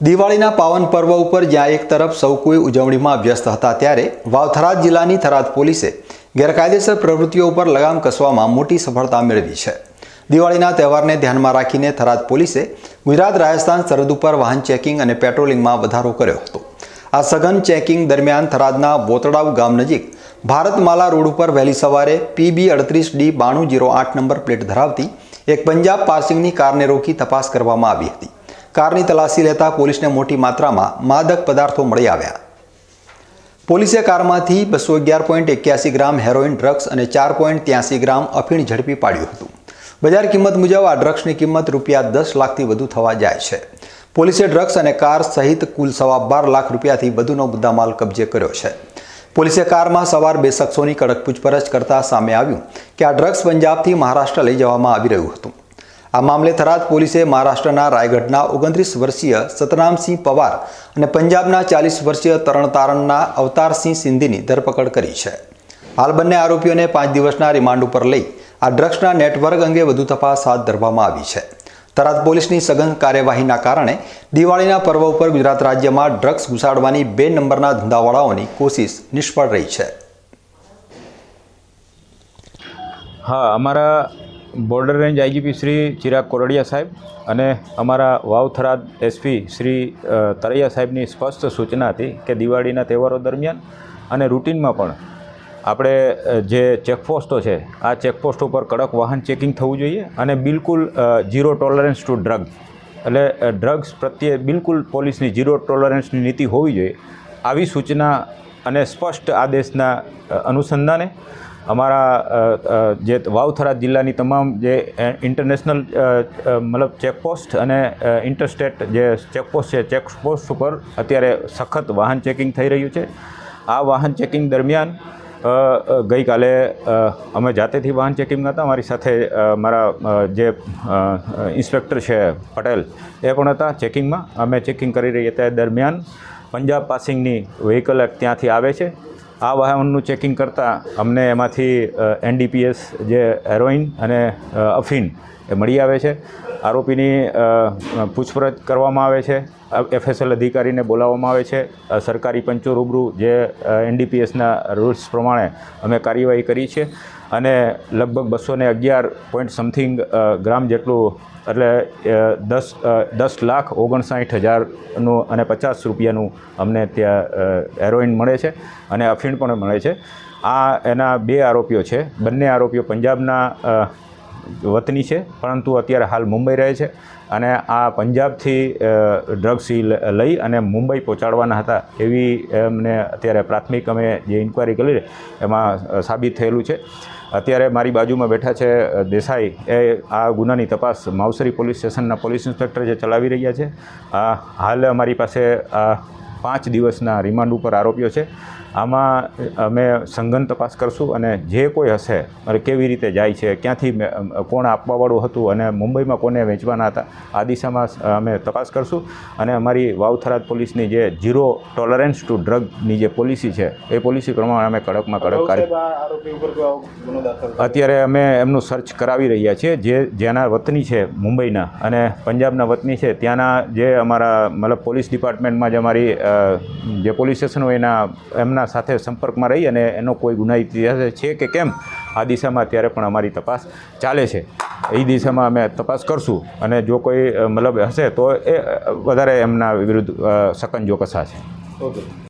દિવાળીના પાવન પર્વ ઉપર જ્યાં એક તરફ સૌ કોઈ ઉજવણીમાં વ્યસ્ત હતા ત્યારે વાવથરાદ જિલ્લાની થરાદ પોલીસે ગેરકાયદેસર પ્રવૃત્તિઓ ઉપર લગામ કસવામાં મોટી સફળતા મેળવી છે. દિવાળીના તહેવારને ધ્યાનમાં રાખીને થરાદ પોલીસે ગુજરાત, રાજસ્થાન સરહદ ઉપર વાહન ચેકિંગ અને પેટ્રોલિંગમાં વધારો કર્યો હતો. આ સઘન ચેકિંગ દરમિયાન થરાદના બોતડાવ ગામ નજીક ભારતમાલા રોડ ઉપર વહેલી સવારે પીબી અડત્રીસ ડી બાણું જીરો આઠ નંબર પ્લેટ ધરાવતી એક પંજાબ પાર્સિંગની કારને રોકી તપાસ કરવામાં આવી હતી. કારની તલાશી લેતા પોલીસને મોટી માત્રામાં માદક પદાર્થો મળી આવ્યા. પોલીસે કારમાંથી બસો અગિયાર પોઈન્ટ એક્યાસી ગ્રામ હેરોઇન ડ્રગ્સ અને ચાર પોઈન્ટ ત્યાસી ગ્રામ અફીણ ઝડપી પાડ્યું હતું. બજાર કિંમત મુજબ આ ડ્રગ્સની કિંમત રૂપિયા દસ લાખથી વધુ થવા જાય છે. પોલીસે ડ્રગ્સ અને કાર સહિત કુલ સવા બાર લાખ રૂપિયાથી વધુનો મુદ્દામાલ કબજે કર્યો છે. પોલીસે કારમાં સવાર બે શખ્સોની કડક પૂછપરછ કરતા સામે આવ્યું કે આ ડ્રગ્સ પંજાબથી મહારાષ્ટ્ર લઈ જવામાં આવી રહ્યું હતું. આ મામલે થરાદ પોલીસે મહારાષ્ટ્રના રાયગઢના ઓગણત્રીસ વર્ષીય સતનામસિંહ પવાર અને પંજાબના ચાલીસ વર્ષીય તરણતારણના અવતારસિંહ સિંધીની ધરપકડ કરી છે. હાલ બંને આરોપીઓને પાંચ દિવસના રિમાન્ડ ઉપર લઈ આ ડ્રગ્સના નેટવર્ક અંગે વધુ તપાસ હાથ ધરવામાં આવી છે. થરાદ પોલીસની સઘન કાર્યવાહીના કારણે દિવાળીના પર્વ ઉપર ગુજરાત રાજ્યમાં ડ્રગ્સ ઘુસાડવાની બે નંબરના ધંધાવાળાઓની કોશિશ નિષ્ફળ રહી છે. હા, અમારા border range IGP Shri Chirag Koradiya સાહેબ અને અમારા વાવથરાદ એસપી શ્રી તરૈયા સાહેબની સ્પષ્ટ સૂચના હતી કે દિવાળીના તહેવારો દરમિયાન અને રૂટિનમાં પણ આપણે જે ચેકપોસ્ટો છે, આ ચેકપોસ્ટ ઉપર કડક વાહન ચેકિંગ થવું જોઈએ અને બિલકુલ ઝીરો ટોલરન્સ ટુ ડ્રગ. એટલે ડ્રગ્સ પ્રત્યે બિલકુલ પોલીસની ઝીરો ટોલરન્સની નીતિ હોવી જોઈએ. આવી સૂચના અને સ્પષ્ટ આદેશના અનુસંધાને અમારા જે વાવથરા જિલ્લાની તમામ જે ઇન્ટરનેશનલ મતલબ ચેકપોસ્ટ અને ઇન્ટરસ્ટેટ જે ચેકપોસ્ટ છે ચેકપોસ્ટ ઉપર અત્યારે સખત વાહન ચેકિંગ થઈ રહ્યું છે. આ વાહન ચેકિંગ દરમિયાન ગઈકાલે અમે જાતેથી વાહન ચેકિંગ હતા. મારી સાથે મારા જે ઇન્સ્પેક્ટર છે, પટેલ, એ પણ હતા ચેકિંગમાં અમે ચેકિંગ કરી રહ્યા તે દરમિયાન પંજાબ પાસિંગની વ્હીકલ ત્યાંથી આવે છે. આ વાહનનું ચેકિંગ કરતાં અમને એમાંથી એનડીપીએસ જે હેરોઇન અને અફીન એ મળી આવે છે. આરોપીની પૂછપરછ કરવામાં આવે છે. એફએસએલ અધિકારીને બોલાવવામાં આવે છે. સરકારી પંચો રૂબરૂ જે એનડીપીએસના રૂલ્સ પ્રમાણે અમે કાર્યવાહી કરી છે. અને લગભગ બસો ને અગિયાર પોઈન્ટ સમથિંગ ગ્રામ જેટલું, એટલે દસ દસ લાખ ઓગણસાઠ હજારનું અને પચાસ રૂપિયાનું અમને ત્યાં હેરોઇન મળે છે અને અફીણ પણ મળે છે. આ એના બે આરોપીઓ છે. બંને આરોપીઓ પંજાબના વતની છે, પરંતુ અત્યારે હાલ મુંબઈ રહે છે અને આ પંજાબથી ડ્રગ્સ લઈ અને મુંબઈ પહોંચાડવાના હતા એવી એમને અત્યારે પ્રાથમિક અમે જે ઇન્ક્વાયરી કરી એમાં સાબિત થયેલું છે. અત્યારે મારી બાજુમાં બેઠા છે દેસાઈ. એ આ ગુનાની તપાસ માવસરી પોલીસ સ્ટેશનના પોલીસ ઇન્સ્પેક્ટર જે ચલાવી રહ્યા છે. હાલ અમારી પાસે પાંચ દિવસના રિમાન્ડ ઉપર આરોપીઓ છે. આમાં અમે સંઘન તપાસ કરશું અને જે કોઈ હશે અને કેવી રીતે જાય છે ક્યાંથી કોણ આપવાવાળું હતું અને મુંબઈમાં કોને વેચવાના હતા આ દિશામાં અમે તપાસ કરશું. અને અમારી વાવથરાદ પોલીસની જે ઝીરો ટોલરન્સ ટુ ડ્રગની જે પોલિસી છે એ પોલિસી પ્રમાણે અમે કડકમાં કડક કાર્ય અત્યારે અમે એમનું સર્ચ કરાવી રહ્યા છીએ જે જેના વતની છે મુંબઈના. અને પંજાબના વતની છે ત્યાંના જે અમારા મતલબ પોલીસ ડિપાર્ટમેન્ટમાં જે અમારી જે પોલીસ સ્ટેશન હોય એના એમના સાથે સંપર્કમાં રહી અને એનો કોઈ ગુના ઇતિહાસ છે કે કેમ આ દિશામાં અત્યારે પણ અમારી તપાસ ચાલે છે. એ દિશામાં અમે તપાસ કરશું અને જો કોઈ મતલબ હશે તો એ વધારે એમના વિરુદ્ધ અ, છે કસાશે.